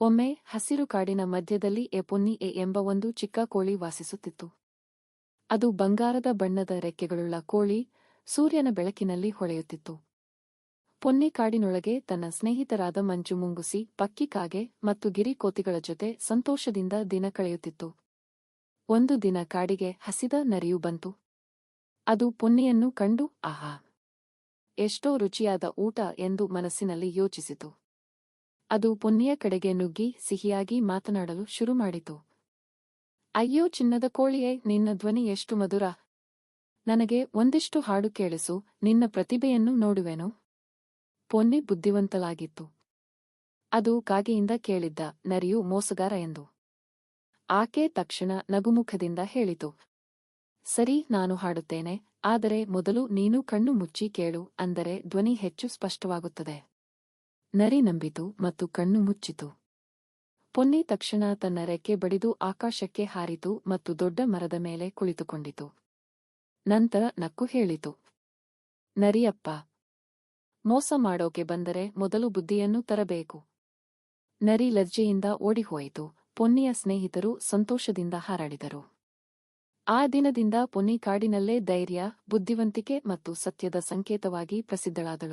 ಒಮ್ಮೆ ಹಸಿರು ಕಾಡಿನ ಮಧ್ಯದಲ್ಲಿ ಎ ಪೊನ್ನಿ ಎ ಎಂಬ ಒಂದು ಚಿಕ್ಕ ಕೋಳಿ ವಾಸಿಸುತ್ತಿತ್ತು. ಅದು ಬಂಗಾರದ ಬಣ್ಣದ ರೆಕ್ಕೆಗಳುಳ್ಳ ಕೋಳಿ ಸೂರ್ಯನ ಬೆಳಕಿನಲ್ಲಿ ಹೊಳೆಯುತ್ತಿತ್ತು. ಪೊನ್ನಿ ಕಾಡಿನೊಳಗೆ ತನ್ನ ಸ್ನೇಹಿತರಾದ ಮಂಜು ಮುಂಗುಸಿ, ಪಕ್ಕಿ ಕಾಗೆ ಮತ್ತು ಗಿರಿಕೋತಿಗಳ ಜೊತೆ ಸಂತೋಷದಿಂದ ದಿನ ಕಳೆಯುತ್ತಿತ್ತು. ಒಂದು ದಿನ ಕಾಡಿಗೆ ಹಸಿದ ನರಿಯು ಬಂತು. ಅದು ಪೊನ್ನಿಯನ್ನು ಕಂಡು, ಆಹಾ! ಎಷ್ಟೋ ರುಚಿಯಾದ ಊಟ ಎಂದು ಮನಸ್ಸಿನಲ್ಲಿ ಯೋಚಿಸಿತು. ಅದು ಪೊನ್ನೆಯ ಕಡೆಗೆ ನುಗ್ಗಿ ಸಿಹಿಯಾಗಿ ಮಾತನಾಡಲು ಶುರು ಮಾಡಿತು ಅಯ್ಯೋ ಚಿನ್ನದ ಕೋಳಿಯೇ, ನಿನ್ನ ಧ್ವನಿ ಎಷ್ಟು ಮಧುರ. ನನಗೆ ಒಂದಿಷ್ಟು ಹಾಡು ಕೇಳಿಸು, ನಿನ್ನ ಪ್ರತಿಭೆಯನ್ನು ನೋಡುವೆನು. ಪೊನ್ನೆ ಬುದ್ಧಿವಂತಲಾಗಿತ್ತು ಅದು ಕಾಗೆಯಿಂದ ಕೇಳಿದ್ದ ನರಿಯು ಮೋಸಗಾರ ಎಂದು. ಆಕೆ ತಕ್ಷಣ ನಗುಮುಖದಿಂದ ಹೇಳಿತು. ಸರಿ, ನಾನು ಹಾಡುತ್ತೇನೆ, ಆದರೆ ಮೊದಲು ನೀನು ಕಣ್ಣು ಮುಚ್ಚಿ ಕೇಳು, ಅಂದರೆ ಧ್ವನಿ ಹೆಚ್ಚು ಸ್ಪಷ್ಟವಾಗುತ್ತದೆ. ನರಿ ನಂಬಿತು ಮತ್ತು ಕಣ್ಣು ಮುಚ್ಚಿತು. ಪೊನ್ನಿ ತಕ್ಷಣ ತನ್ನ ರೆಕ್ಕೆ ಬಡಿದು ಆಕಾಶಕ್ಕೆ ಹಾರಿತು ಮತ್ತು ದೊಡ್ಡ ಮರದ ಮೇಲೆ ಕುಳಿತುಕೊಂಡಿತು. ನಂತರ ನಕ್ಕು ಹೇಳಿತು. ನರಿಯಪ್ಪ, ಮೋಸ ಮಾಡೋಕೆ ಬಂದರೆ ಮೊದಲು ಬುದ್ಧಿಯನ್ನು ತರಬೇಕು. ನರಿ ಲಜ್ಜೆಯಿಂದ ಓಡಿಹೋಯಿತು. ಪೊನ್ನಿಯ ಸ್ನೇಹಿತರು ಸಂತೋಷದಿಂದ ಹಾರಾಡಿದರು. ಆ ದಿನದಿಂದ ಪೊನ್ನಿ ಕಾಡಿನಲ್ಲೇ ಧೈರ್ಯ, ಬುದ್ಧಿವಂತಿಕೆ ಮತ್ತು ಸತ್ಯದ ಸಂಕೇತವಾಗಿ ಪ್ರಸಿದ್ಧಳಾದಳು.